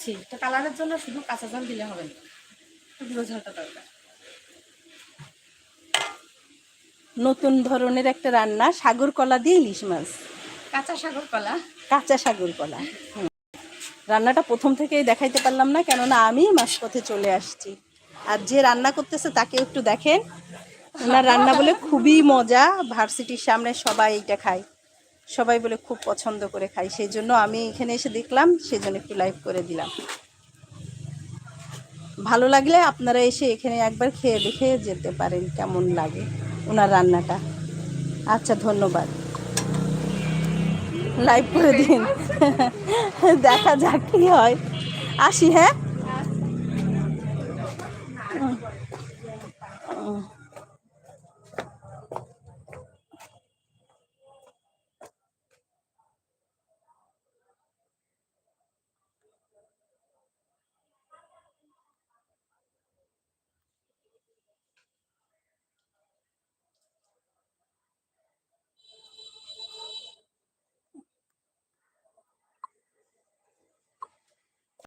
ছি, তো কালারের জন্য শুধু কাঁচা ঝাল দিলে হবে না। গুঁড়ো ঝালটা দরকার। নতুন ধরনের একটা রান্না সাগর কলা দিয়ে ইলিশ মাছ। কাঁচা সাগর কলা? কাঁচা সাগর কলা। রান্নাটা প্রথম থেকেই দেখাইতে পারলাম না কেননা আমি মাঝপথে চলে আসছি। আর যে রান্না করতেছে তাকে একটু দেখেন। ওনার রান্না বলে খুবই মজা ভার্সিটির সামনে সবাই এইটা খায়। সবাই বলে খুব পছন্দ করে খাই, সেই জন্য আমি এখানে এসে দেখলাম সেই জন্য একটু লাইভ করে দিলাম। ভালো লাগলে আপনারা এসে এখানে একবার খেয়ে দেখে যেতে পারেন, কেমন লাগে ওনার রান্নাটা। আচ্ছা ধন্যবাদ। লাইভ করে দিন। দেখা যাক কি হয়। আসি হ্যাঁ।